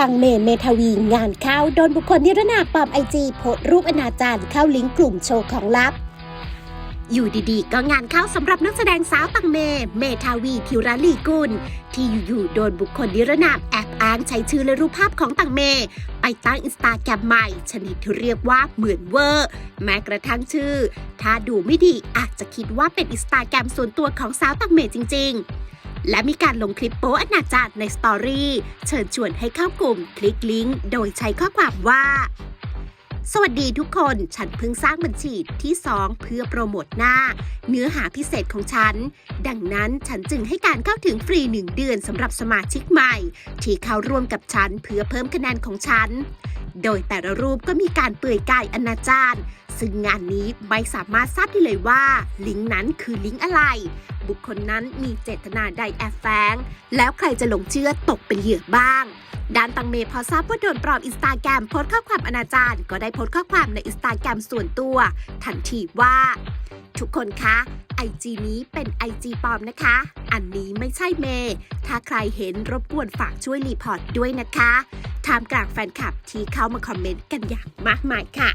ตังเมเมทาวีงานเข้าโดนบุคคลนิรนามปลอมไอจีโพสรูปอนาจารเข้าลิงก์กลุ่มโชว์ของลับ อยู่ดีๆ ก็งานเข้าสำหรับนักแสดงสาวตังเม เมทาวีทิวราลีกุล ที่อยู่ๆโดนบุคคลนิรนามแอบอ้างใช้ชื่อและรูปภาพของตังเม ไปตั้งอินสตาแกรมใหม่ ชนิดที่เรียกว่าเหมือนเวอร์ แม้กระทั่งชื่อ ถ้าดูไม่ดีอาจจะคิดว่าเป็นอินสตาแกรมส่วนตัวของสาวตังเมจริง ๆ และมีการลงคลิปโป๊อนาจารในสตอรี่ เชิญชวนให้เข้ากลุ่มคลิกลิงก์โดยใช้ข้อความว่า สวัสดีทุกคน ฉันเพิ่งสร้างบัญชีที่ 2 เพื่อโปรโมทหน้า เนื้อหาพิเศษของฉัน ดังนั้นฉันจึงให้การเข้าถึงฟรี 1 เดือนสำหรับสมาชิกใหม่ ที่เข้าร่วมกับฉันเพื่อเพิ่มคะแนนของฉัน โดยแต่ละรูปก็มีการเปื่อยกายอนาจารซึ่งงานนี้ไม่สามารถทราบได้เลยว่า ลิงก์นั้นคือลิงก์อะไร บุคคลนั้นมีเจตนาใดแอบแฝงแล้วใครจะหลงเชื่อตกเป็นเหยื่อบ้างด้านตังเมพอทราบว่าโดนปลอมอินสตาแกรมโพสข้อความอนาจารก็ได้โพสข้อความในอินสตาแกรมส่วนตัว ทันทีว่า ทุกคนคะไอจีนี้เป็นไอจีปลอมนะคะ อันนี้ไม่ใช่เมย์ถ้าใครเห็นรบกวนฝากช่วยรีพอร์ตด้วยนะคะ ท่ามกลางแฟนคลับที่เข้ามาคอมเมนต์กันอย่างมากมายค่ะ